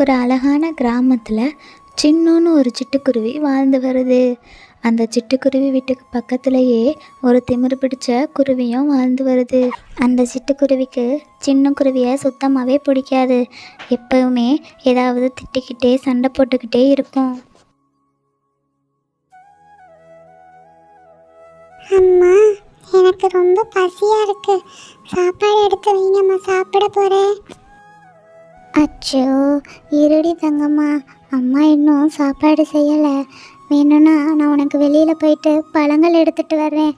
ஒரு அழகான கிராமத்தில் சின்னோன்னு ஒரு சிட்டுக்குருவி வாழ்ந்து வருது. அந்த சிட்டுக்குருவி வீட்டுக்கு பக்கத்துலேயே ஒரு திமிரு பிடிச்ச குருவியும் வாழ்ந்து வருது. அந்த சிட்டுக்குருவிக்கு சின்ன குருவியை சுத்தமாகவே பிடிக்காது. எப்பவுமே ஏதாவது திட்டிக்கிட்டே சண்டை போட்டுக்கிட்டே இருக்கும். அம்மா எனக்கு ரொம்ப பசியாக இருக்கு. சாப்பாடு எடுத்து வைங்கம்மா சாப்பிட போகிறேன் அச்சோ இருடி தங்கம்மா. அம்மா இன்னும் சாப்பாடு செய்யலை. வேணும்னா நான் உனக்கு வெளியில் போயிட்டு பழங்கள் எடுத்துகிட்டு வர்றேன்.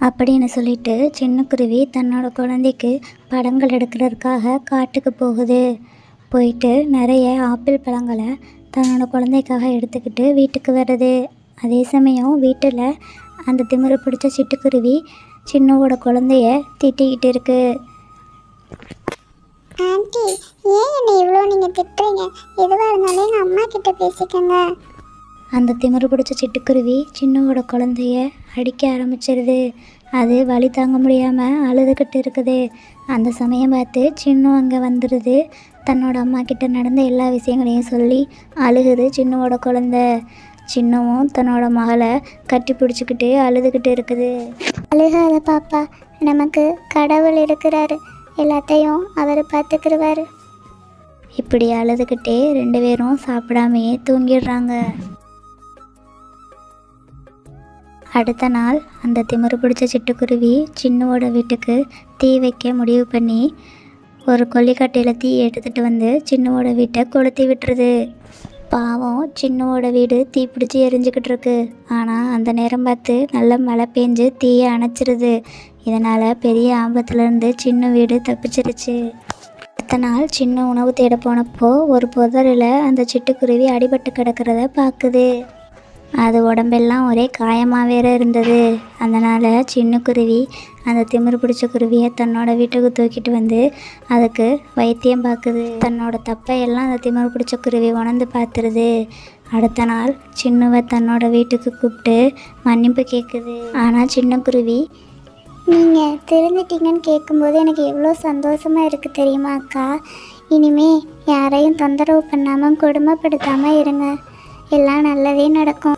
அப்படின்னு சொல்லிட்டு சின்ன குருவி தன்னோட குழந்தைக்கு படங்கள் எடுக்கிறதுக்காக காட்டுக்கு போகுது. போயிட்டு நிறைய ஆப்பிள் பழங்களை தன்னோட குழந்தைக்காக எடுத்துக்கிட்டு வீட்டுக்கு வர்றது. அதே சமயம் வீட்டில் அந்த திமிரை பிடிச்ச சிட்டுக்குருவி சின்னவோட குழந்தைய திட்டிக்கிட்டு இருக்குது ஆன்ட்டி ஏன் என்னை இவ்வளோ நீங்கள் திட்டுறீங்க? எதுவாக இருந்தாலும் எங்கள் அம்மா கிட்ட பேசிக்கங்க. அந்த திமிரு பிடிச்ச சிட்டுக்குருவி சின்னவோட குழந்தைய அடிக்க ஆரம்பிச்சிருது. அது வலி தாங்க முடியாமல் அழுதுகிட்டு இருக்குது. அந்த சமயம் பார்த்து சின்ன அங்கே வந்துடுது தன்னோட அம்மா கிட்ட நடந்த எல்லா விஷயங்களையும் சொல்லி அழுகுது சின்னவோட குழந்தை. சின்னவும் தன்னோட மகளை கட்டி பிடிச்சிக்கிட்டு அழுதுகிட்டு இருக்குது. அழுகாத பாப்பா நமக்கு கடவுள் இருக்கிறாரு. எல்லாத்தையும் அவர் பார்த்துக்கிடுவார் இப்படி அழுதுகிட்டே ரெண்டு பேரும் சாப்பிடாமையே தூங்கிடுறாங்க. அடுத்த நாள் அந்த திமிரு பிடிச்ச சிட்டுக்குருவி சின்னவோட வீட்டுக்கு தீ வைக்க முடிவு பண்ணி ஒரு கொல்லிக்கட்டையில் தீ எடுத்துகிட்டு வந்து சின்னவோட வீட்டை கொளுத்தி விட்டுருது. பாவம் சின்னவோட வீடு தீ பிடிச்சி எரிஞ்சுக்கிட்டு இருக்கு ஆனால் அந்த நேரம் பார்த்து நல்ல மழை பெஞ்சு தீயை அணைச்சிருது. இதனால் பெரிய ஆபத்துலேருந்து சின்ன வீடு தப்பிச்சிருச்சு. அடுத்த நாள் சின்ன உணவு தேட போனப்போ ஒரு புதரில் அந்த சிட்டுக்குருவி அடிபட்டு கிடக்கிறத பார்க்குது. அது உடம்பெல்லாம் ஒரே காயமாக வேற இருந்தது. அதனால் சின்ன குருவி அந்த திமிரு பிடிச்ச குருவியை தன்னோட வீட்டுக்கு தூக்கிட்டு வந்து அதுக்கு வைத்தியம் பார்க்குது. தன்னோட தப்பையெல்லாம் அந்த திமிரு பிடிச்ச குருவி உணர்ந்து பார்த்துருது. அடுத்த நாள் சின்னுவை தன்னோட வீட்டுக்கு கூப்பிட்டு மன்னிப்பு கேட்குது ஆனால் சின்ன குருவி நீங்கள் திருந்துட்டீங்கன்னு கேட்கும்போது எனக்கு எவ்வளோ சந்தோஷமாக இருக்குது தெரியுமா அக்கா? இனிமே யாரையும் தொந்தரவு பண்ணாமல் கொடுமைப்படுத்தாமல் இருங்க. எல்லாம் நல்லதே நடக்கும்.